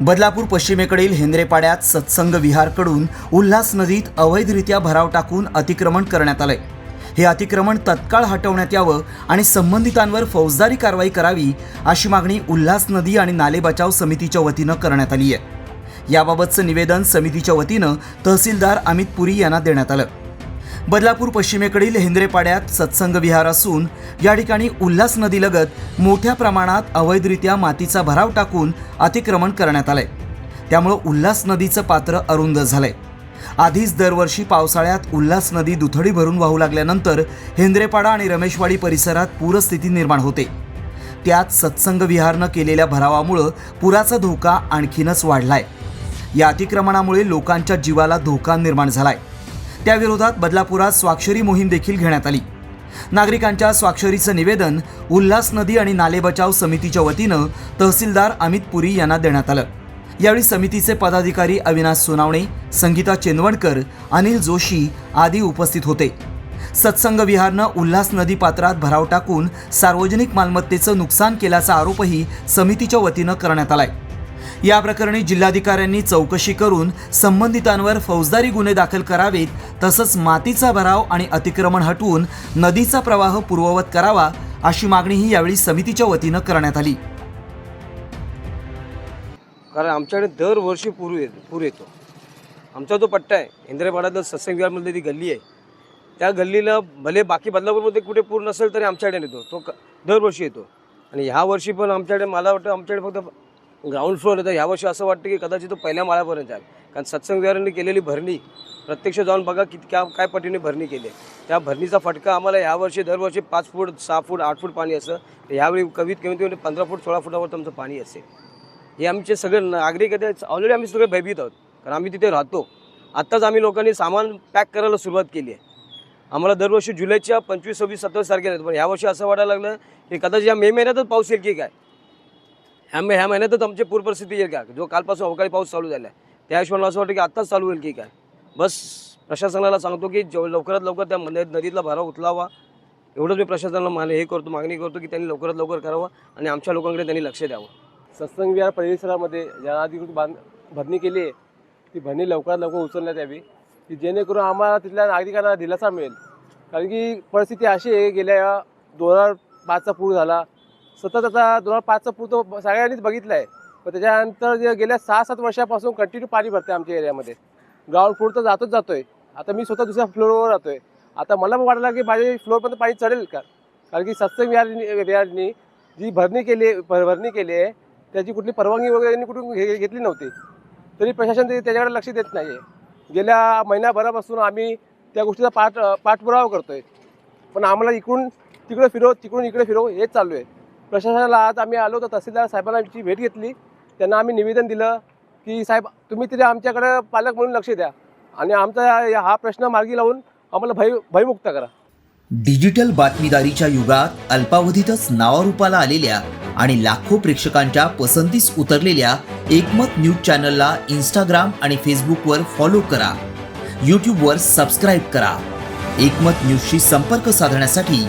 बदलापूर पश्चिमेकडील हेंद्रेपाड्यात सत्संग विहारकडून उल्हास नदीत अवैधरित्या भराव टाकून अतिक्रमण करण्यात आलंय. हे अतिक्रमण तत्काळ हटवण्यात यावं आणि संबंधितांवर फौजदारी कारवाई करावी अशी मागणी उल्हास नदी आणि नाले बचाव समितीच्या वतीनं करण्यात आली आहे याबाबतचं निवेदन समितीच्या वतीनं तहसीलदार अमित पुरी यांना देण्यात आलं. बदलापूर पश्चिमेकडील हेंद्रेपाड्यात सत्संग विहार असून या ठिकाणी उल्हास नदीलगत मोठ्या प्रमाणात अवैधरित्या मातीचा भराव टाकून अतिक्रमण करण्यात आलंय. त्यामुळं उल्हास नदीचं पात्र अरुंद झालंय. आधीच दरवर्षी पावसाळ्यात उल्हास नदी दुथडी भरून वाहू लागल्यानंतर हेंद्रेपाडा आणि रमेशवाडी परिसरात पूरस्थिती निर्माण होते. त्यात सत्संग विहारनं केलेल्या भरावामुळं पुराचा धोका आणखीनच वाढलाय. या अतिक्रमणामुळे लोकांच्या जीवाला धोका निर्माण झालाय. त्याविरोधात बदलापुरात स्वाक्षरी मोहीम देखील घेण्यात आली. नागरिकांच्या स्वाक्षरीचं निवेदन उल्हास नदी आणि नाले बचाव समितीच्या वतीनं तहसीलदार अमित पुरी यांना देण्यात आलं. यावेळी समितीचे पदाधिकारी अविनाश सोनावणे संगीता चेनवणकर अनिल जोशी आदी उपस्थित होते. सत्संग विहारनं उल्हास नदी पात्रात भराव टाकून सार्वजनिक मालमत्तेचं नुकसान केल्याचा आरोपही समितीच्या वतीनं करण्यात आलाय. या प्रकरणी जिल्हाधिकाऱ्यांनी चौकशी करून संबंधितांवर फौजदारी गुन्हे दाखल करावेत तसंच मातीचा भराव आणि अतिक्रमण हटवून नदीचा प्रवाह पूर्ववत करावा अशी मागणीही यावेळी समितीच्या वतीनं करण्यात आली. कारण आमच्याकडे दरवर्षी पूर येत पूर येतो. आमचा जो पट्टा आहे इंद्रपाड्यातलं सत्संग विहारमधली ती गल्ली आहे त्या गल्लीला भले बाकी बदलापूरमध्ये कुठे पूर नसेल तरी आमच्याकडे येतो. तो क- दरवर्षी येतो. आणि ह्या वर्षी पण आमच्याकडे मला वाटतं आमच्याकडे फक्त ग्राउंड फ्लोअर येतं ह्या असं वाटतं की कदाचित तो पहिल्या माळ्यापर्यंत आहे कारण सत्संगविहारांनी केलेली भरणी प्रत्यक्ष जाऊन बघा किती क्या काय पटीने भरणी केली आहे. त्या भरणीचा फटका आम्हाला ह्यावर्षी दरवर्षी पाच फूट सहा फूट आठ फूट पाणी असं तर ह्यावेळी कमीत कमी कमी पंधरा फूट सोळा फुटावर तुमचं पाणी असेल. हे आमचे सगळे नागरिक आहेत ऑलरेडी आम्ही सगळे भयभीत आहोत. कारण आम्ही तिथे राहतो. आत्ताच आम्ही लोकांनी सामान पॅक करायला सुरुवात केली आहे. आम्हाला दरवर्षी जुलैच्या पंचवीस सव्वीस सत्तावीस तारखेला येतो. पण ह्यावर्षी असं वाटायला लागलं की कदाचित या मे महिन्यातच पाऊस येईल की काय? ह्या ह्या महिन्यातच आमची पूर परिस्थिती येईल का? जो कालपासून अवकाळी पाऊस चालू झाला आहे त्या हिशोबाने असं वाटतं की आत्ताच चालू होईल की काय? बस प्रशासनाला सांगतो की जेव लवकरात लवकर त्या मंदिर नदीतला भराव उचलावा एवढंच मी प्रशासनाला मान हे करतो मागणी करतो की त्यांनी लवकरात लवकर करावं आणि आमच्या लोकांकडे त्यांनी लक्ष द्यावं. सत्संग विहार परिसरामध्ये ज्या अधिकृत बांध भरणी केली आहे ती भरणी लवकरात लवकर उचलण्यात यावी की जेणेकरून आम्हाला तिथल्या नागरिकांना दिलासा मिळेल. कारण की परिस्थिती अशी आहे गेल्या दोन हजार पाचचा पूर झाला सतत आता दोन हजार पाचचा पूर तो सगळ्यांनीच बघितला आहे पण त्याच्यानंतर जे गेल्या सहा सात वर्षापासून कंटिन्यू पाणी भरते आमच्या एरियामध्ये. ग्राउंड फ्लोर तर जातोच जातोय. आता मी स्वतः दुसऱ्या फ्लोअरवर राहतोय. आता मला पण वाटलं की माझ्या फ्लोअरपर्यंत पाणी चढेल का? कारण की सत्संग विहार विहारनी जी भरणी केली भर- भरणी केली आहे त्याची कुठली परवानगी वगैरे यांनी कुठून घे घेतली नव्हती. तरी प्रशासन त्याच्याकडे लक्ष देत नाही आहे गेल्या महिन्याभरापासून आम्ही त्या गोष्टीचा पाठ पाठपुरावा करतोय. पण आम्हाला इकडून तिकडे फिरव तिकडून इकडे फिरव हेच चालू आहे. प्रशासनाला आज आम्ही आलो तर तहसीलदार साहेबांची भेट घेतली. त्यांना आम्ही निवेदन दिलं की साहेब तुम्ही तरी आमच्याकडे पालक म्हणून लक्ष द्या आणि आमचा या- हा प्रश्न मार्गी लावून आम्हाला भय भयमुक्त करा. डिजिटल बातमीदारीच्या युगात अल्पावधीतच नावारूपाला आलेल्या आणि लाखो प्रेक्षकांच्या पसंतीस उतरलेल्या एकमत न्यूज चॅनलला इंस्टाग्राम आणि फेसबुकवर फॉलो करा. यूट्यूबवर सबस्क्राईब करा. एकमत न्यूजशी संपर्क साधण्यासाठी